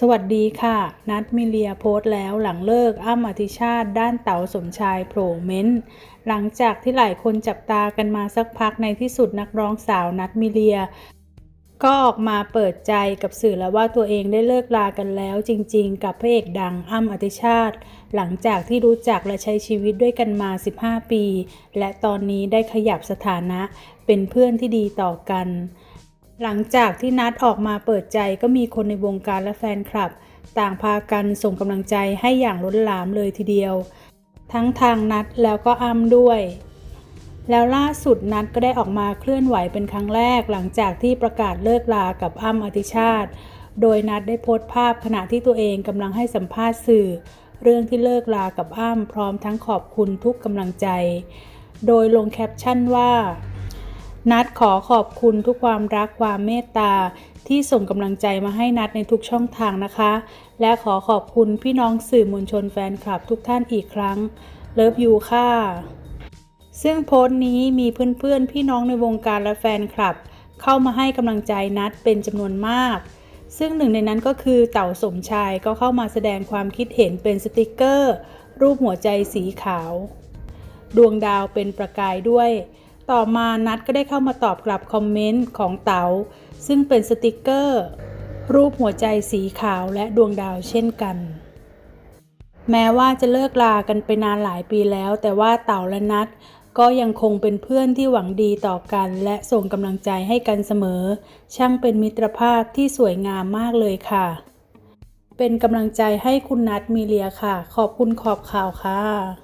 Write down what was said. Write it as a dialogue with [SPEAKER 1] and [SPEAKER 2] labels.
[SPEAKER 1] สวัสดีค่ะ นัดมิเลียโพสต์แล้วหลังเลิกอ้ำอธิชาติด้านเต๋าสมชายโผล่เม้นต์หลังจากที่หลายคนจับตากันมาสักพักในที่สุดนักร้องสาวนัดมิเลีย ก็ออกมาเปิดใจกับสื่อแล้วว่าตัวเองได้เลิกลากันแล้วจริงๆ กับพระเอกดังอ้ำอธิชาติ หลังจากที่รู้จักและใช้ชีวิตด้วยกันมา 15 ปี และตอนนี้ได้ขยับสถานะเป็นเพื่อนที่ดีต่อกัน หลังจากที่นัดออกมาเปิดใจก็มีคนในวงการและแฟนคลับ ต่างพากันส่งกำลังใจให้อย่างล้นหลามเลยทีเดียว ทั้งทางนัดแล้วก็อ้ำด้วย แล้วล่าสุดนัดก็ได้ออกมาเคลื่อนไหวเป็นครั้งแรก หลังจากที่ประกาศเลิกลากับอ้ำอธิชาติ โดยนัดได้โพสต์ภาพขณะที่ตัวเองกำลังให้สัมภาษณ์สื่อ เรื่องที่เลิกลากับอ้ำพร้อมทั้งขอบคุณทุกกำลังใจ โดยลงแคปชั่นว่า นัดขอขอบคุณทุกความรักความเมตตาที่ส่งกำลังใจมาให้นัดในทุกช่องทางนะคะ และขอขอบคุณพี่น้องสื่อมวลชนแฟนคลับทุกท่านอีกครั้ง เลิฟยูค่ะ ซึ่งโพสต์นี้มีเพื่อนๆ พี่น้องในวงการและแฟนคลับ เข้ามาให้กำลังใจนัดเป็นจำนวนมาก ซึ่งหนึ่งในนั้นก็คือเต่าสมชายก็เข้ามาแสดงความคิดเห็นเป็นสติกเกอร์ รูปหัวใจสีขาว ดวงดาวเป็นประกายด้วย ต่อมานัดก็ได้เข้ามาตอบกลับคอมเมนต์ของเต๋าซึ่งเป็นสติกเกอร์ รูปหัวใจสีขาวและดวงดาวเช่นกัน แม้ว่าจะเลิกลากันไปนานหลายปีแล้ว แต่ว่าเต๋าและนัดก็ยังคงเป็นเพื่อนที่หวังดีต่อกัน และส่งกำลังใจให้กันเสมอ ช่างเป็นมิตรภาพที่สวยงามมากเลยค่ะ เป็นกำลังใจให้คุณนัดมีเลียค่ะ ขอบคุณขอบข่าวค่ะ